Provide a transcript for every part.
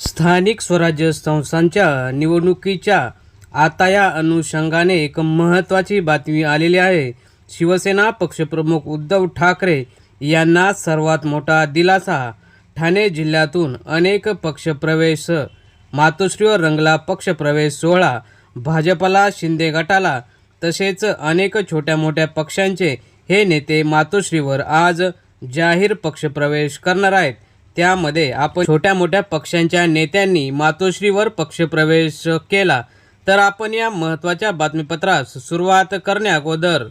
स्थानिक स्वराज्य संस्थांच्या निवडणुकीच्या आता या अनुषंगाने एक महत्त्वाची बातमी आलेली आहे. शिवसेना पक्षप्रमुख उद्धव ठाकरे यांना सर्वात मोठा दिलासा. ठाणे जिल्ह्यातून अनेक पक्षप्रवेश मातोश्रीवर रंगला पक्षप्रवेश सोहळा भाजपला शिंदे गटाला तसेच अनेक छोट्या मोठ्या पक्षांचे हे नेते मातोश्रीवर आज जाहीर पक्षप्रवेश करणार आहेत. त्यामध्ये आपण छोट्या मोठ्या पक्षांच्या नेत्यांनी मातोश्रीवर पक्षप्रवेश केला. तर आपण या महत्त्वाच्या बातमीपत्रास सुरुवात करण्या अगोदर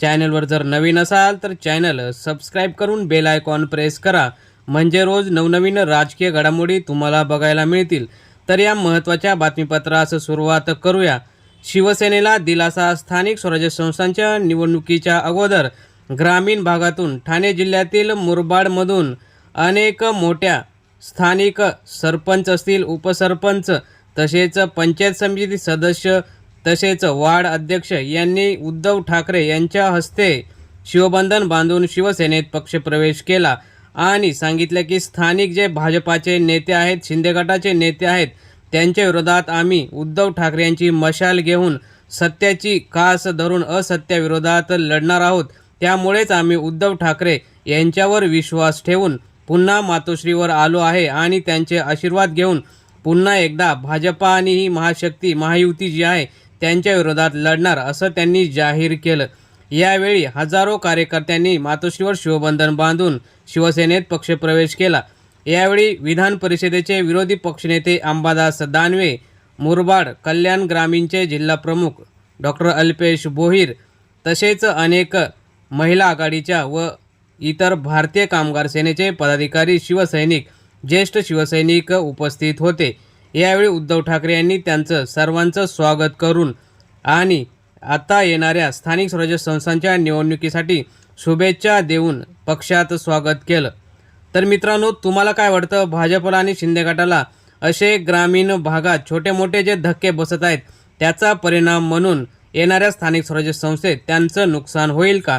चॅनलवर जर नवीन असाल तर चॅनल सबस्क्राईब करून बेल आयकॉन प्रेस करा. म्हणजे रोज नवनवीन राजकीय घडामोडी तुम्हाला बघायला मिळतील. तर या महत्त्वाच्या बातमीपत्रास सुरुवात करूया. शिवसेनेला दिलासा स्थानिक स्वराज्य संस्थांच्या निवडणुकीच्या अगोदर ग्रामीण भागातून ठाणे जिल्ह्यातील मुरबाडमधून अनेक मोठ्या स्थानिक सरपंच असतील उपसरपंच तसेच पंचायत समिती सदस्य तसेच वार्ड अध्यक्ष यांनी उद्धव ठाकरे यांच्या हस्ते शिवबंधन बांधून शिवसेनेत पक्षप्रवेश केला आणि सांगितलं की स्थानिक जे भाजपाचे नेते आहेत शिंदे गटाचे नेते आहेत त्यांच्या विरोधात आम्ही उद्धव ठाकरे यांची मशाल घेऊन सत्याची कास धरून असत्याविरोधात लढणार आहोत. त्यामुळेच आम्ही उद्धव ठाकरे यांच्यावर विश्वास ठेवून पुन्हा मातोश्रीवर आलो आहे आणि त्यांचे आशीर्वाद घेऊन पुन्हा एकदा भाजपा आणि ही महाशक्ती महायुती जी आहे त्यांच्या विरोधात लढणार असं त्यांनी जाहीर केलं. यावेळी हजारो कार्यकर्त्यांनी मातोश्रीवर शिवबंधन बांधून शिवसेनेत पक्षप्रवेश केला. यावेळी विधान परिषदेचे विरोधी पक्षनेते अंबादास दानवे मुरबाड कल्याण ग्रामीणचे जिल्हाप्रमुख डॉक्टर अल्पेश बोहीर तसेच अनेक महिला आघाडीच्या व इतर भारतीय कामगार सेनेचे पदाधिकारी शिवसैनिक ज्येष्ठ शिवसैनिक उपस्थित होते. यावेळी उद्धव ठाकरे यांनी त्यांचं सर्वांचं स्वागत करून आणि आता येणाऱ्या स्थानिक स्वराज्य संस्थांच्या निवडणुकीसाठी शुभेच्छा देऊन पक्षात स्वागत केलं. तर मित्रांनो तुम्हाला काय वाटतं? भाजपला आणि शिंदे गटाला असे ग्रामीण भागात छोटे मोठे जे धक्के बसत आहेत त्याचा परिणाम म्हणून येणाऱ्या स्थानिक स्वराज्य संस्थेत त्यांचं नुकसान होईल का?